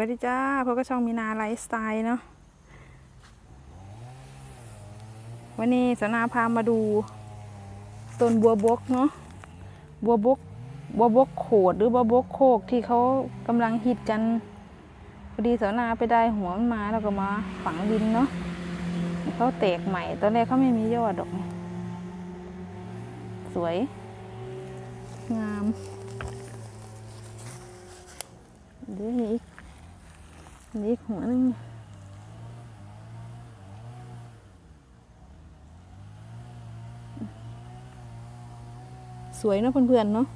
วัสดีจ้าพบกับช่องมีนาไลฟ์สไตล์เนาะวันนี้สนาพามาดูต้นบัวบกเนาะบัวบกบัวบกโขดหรือบัวบกโคกที่เขากำลังฮิตกันพอดีสนาไปได้หัวมันมาแล้วก็มาฝังดินเนาะเขาแตกใหม่ ตอนแรกเขาไม่มียอดดอก สวย งามเดี๋ยวอีก นี่อีกหัวนึงสวยเนะเพื่อนๆเนาะ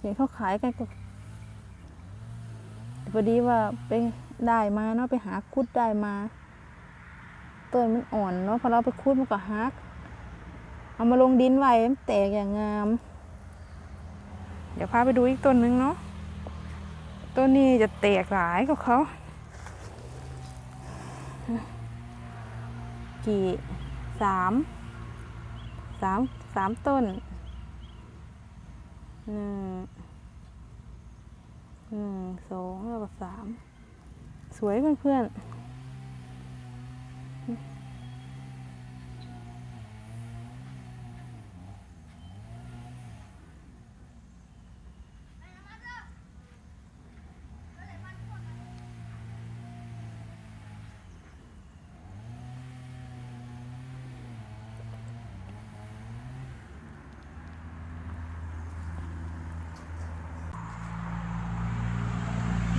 เห็นเขาขายกันก็พอดีว่าไปได้มาเนาะไปหาคุดได้มา ต้นมันอ่อนเนาะพอเราไปคุดมันก็ฮัก เอามาลงดินไว้มันแตกอย่างงาม เดี๋ยวพาไปดูอีกต้นนึงเนาะ ต้นนี้จะแตกหลายกับเขากี่สามสามสามต้นหนึ่งหนึ่งสองแล้วก็สามสวยเพื่อนๆ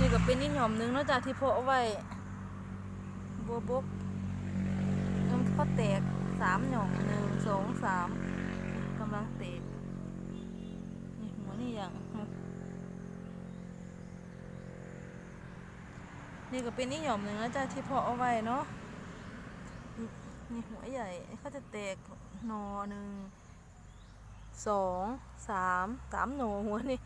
นี่ก็เป็นอีกหย่อมหนึงนอกจากที่เพาะเอาไว้บัวบกน้ำข้อแตกสามหย่อมหนึ่งสองสามกำลังแตกนี่หัวนี่อย่างนี่ก็เป็นอีกหย่อมหนึ่งแล้วจ้ะที่เพาะเอาไว้เนาะนี่หัวใหญ่เขาจะแตกหนอหนึ่งสองสามสามหนอหัวนี่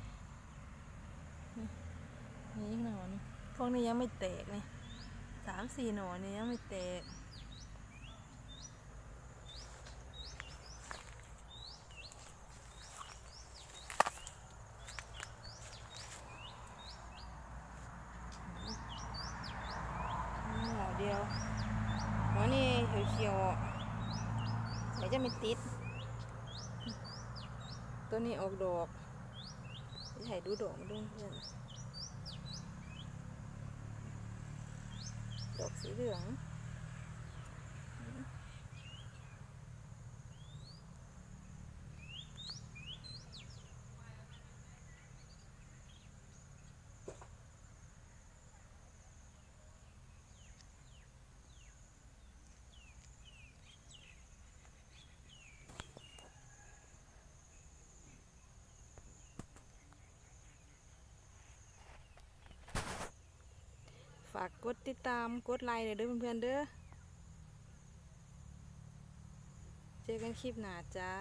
อีกหน่อนพวกนี้ยังไม่แตกนี่สามสี่หน่อนี่ยังไม่แตกหน่อเดียวหนอนี่เขียวๆอะเดี๋ยวจะไม่ติด ตัวนี้ออกดอกไปถ่ายดูดอกมาด้วยเพื่อน ดอกสีเหลือง ฝากกดติดตามกดไลค์เลยเด้อเพื่อนๆเด้อ เจอกันคลิปหน้าจ้า